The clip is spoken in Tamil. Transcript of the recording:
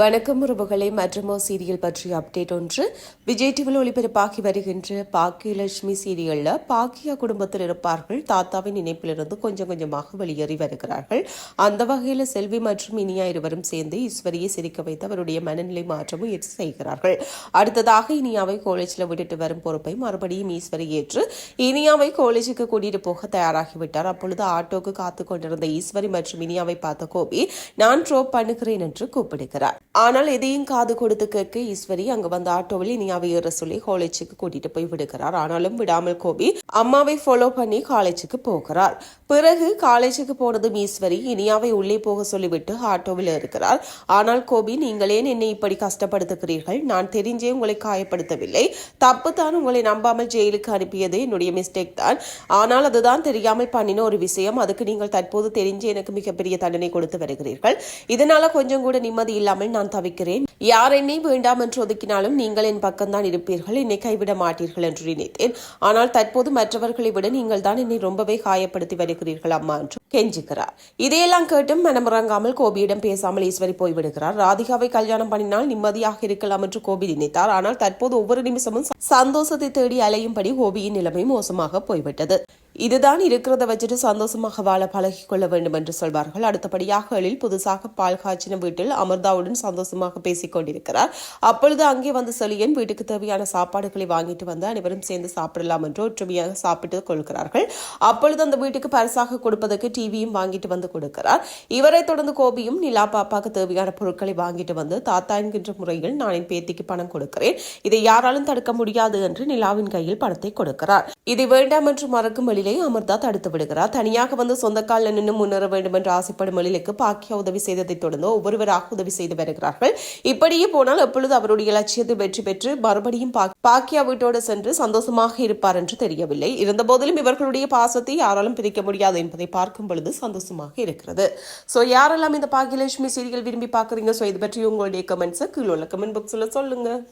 வணக்கம் உறவுகளை மற்றமோ சீரியல் பற்றிய அப்டேட் ஒன்று. விஜய் டிவியில் ஒளிபரப்பாகி வருகின்ற பாக்கியலட்சுமி சீரியலில் பாக்கியா குடும்பத்தில் இருப்பார்கள். தாத்தாவின் நினைப்பிலிருந்து கொஞ்சம் கொஞ்சமாக வெளியேறி வருகிறார்கள். அந்த வகையில் செல்வி மற்றும் இனியா இருவரும் சேர்ந்து ஈஸ்வரியை சிரிக்க வைத்து அவருடைய மனநிலை மாற்றமும் ஏற்று செய்கிறார்கள். அடுத்ததாக இனியாவை காலேஜில் விட்டுட்டு வரும் பொறுப்பை மறுபடியும் ஈஸ்வரி ஏற்று இனியாவை காலேஜுக்கு கூட்டிட்டு போக தயாராகிவிட்டார். அப்பொழுது ஆட்டோக்கு காத்து கொண்டிருந்த ஈஸ்வரி மற்றும் இனியாவை பார்த்த கோபி நான் ட்ரோப் பண்ணுகிறேன் என்று கூப்பிடுகிறார். ஆனால் எதையும் காது கொடுத்து கேட்க ஈஸ்வரி அங்கு வந்த ஆட்டோவில் இனியாவை ஏற சொல்லி காலேஜுக்கு கூட்டிட்டு போய் விடுகிறார். ஆனாலும் விடாமல் கோபி அம்மாவை ஃபாலோ பண்ணி காலேஜுக்கு போகிறார். பிறகு காலேஜுக்கு போனதும் ஈஸ்வரி இனியாவை உள்ளே போக சொல்லிவிட்டு ஆட்டோவில் இருக்கிறார் ஆனால் கோபி நீங்களே என்னை இப்படி கஷ்டப்படுத்துகிறீர்கள்? நான் தெரிஞ்சே உங்களை காயப்படுத்தவில்லை. தப்பு தான் உங்களை நம்பாமல் ஜெயிலுக்கு அனுப்பியது என்னுடைய மிஸ்டேக் தான். ஆனால் அதுதான் தெரியாமல் பண்ணின ஒரு விஷயம். அதுக்கு நீங்கள் தற்போது தெரிஞ்சு எனக்கு மிகப்பெரிய தண்டனை கொடுத்து வருகிறீர்கள். இதனால கொஞ்சம் கூட நிம்மதி இல்லாமல் நான் தவிக்கிறேன். யார் என்னை வேண்டாம் என்று ஒதுக்கினாலும் நீங்கள் என் பக்கம்தான் இருப்பீர்கள். என்னை கைவிட மாட்டீர்கள் என்று நினைத்தேன். ஆனால் தற்போது மற்றவர்களை விட நீங்கள் தான் என்னை ரொம்பவே காயப்படுத்தி வருகிறீர்கள் அம்மா என்று கெஞ்சுகிறார். இதையெல்லாம் கேட்டும் மனமுறங்காமல் கோபியிடம் பேசாமல் ஈஸ்வரி போய்விடுகிறார். ராதிகாவை கல்யாணம் பண்ணினால் நிம்மதியாக இருக்கலாம் என்று கோபி நினைத்தார். ஆனால் தற்போது ஒவ்வொரு நிமிஷமும் சந்தோஷத்தை தேடி அலையும்படி கோபியின் நிலைமை மோசமாக போய்விட்டது. இதுதான் இருக்கிறத வச்சுட்டு சந்தோஷமாக வாழ பழகிக் கொள்ள வேண்டும் என்று சொல்வார்கள். அடுத்தபடியாக எழில் புதுசாக பால் காய்ச்சின வீட்டில் அமிர்தாவுடன் சந்தோஷமாக பேசிக் கொண்டிருக்கிறார் அப்பொழுது அங்கே வந்து செலியன் வீட்டுக்கு தேவையான சாப்பாடுகளை வாங்கிட்டு வந்து அனைவரும் சேர்ந்து சாப்பிடலாம் என்று ஒற்றுமையாக சாப்பிட்டு கொள்கிறார்கள். அப்பொழுது அந்த வீட்டுக்கு பரிசாக கொடுப்பதற்கு டிவியும் வாங்கிட்டு வந்து கொடுக்கிறார். இவரை தொடர்ந்து கோபியும் நிலா பாப்பாக்கு தேவையான பொருட்களை வாங்கிட்டு வந்து தாத்தா என்கின்ற முறையில் நான் என் பேத்திக்கு பணம் கொடுக்கிறேன். இதை யாராலும் தடுக்க முடியாது என்று நிலாவின் கையில் பணத்தை கொடுக்கிறார். இதை வேண்டாம் என்று மறக்கும் எழிலை அமர்தா தடுத்து விடுகிறார். தனியாக வந்து சொந்த காலில் நின்று முன்னேற வேண்டும் என்று ஆசைப்படும் எழிலுக்கு பாக்கியா உதவி செய்ததை தொடர்ந்து ஒவ்வொருவராக உதவி செய்து வருகிறார்கள். இப்படியே போனால் எப்பொழுது அவருடைய லட்சியத்தை வெற்றி பெற்று மறுபடியும் பா- பாக்கியா வீட்டோடு சென்று சந்தோஷமாக இருப்பார் என்று தெரியவில்லை. இருந்தபோதிலும் இவர்களுடைய பாசத்தை யாராலும் பிரிக்க முடியாது என்பதை பார்க்கும் பொழுது சந்தோஷமாக இருக்கிறது. ஸோ யாரெல்லாம் இந்த பாக்கியலட்சுமி சீரியல் விரும்பி பார்க்குறீங்க? ஸோ இது பற்றி உங்களுடைய கமெண்ட்ஸை கீழே உள்ள கமெண்ட் பாக்ஸில் சொல்லுங்க.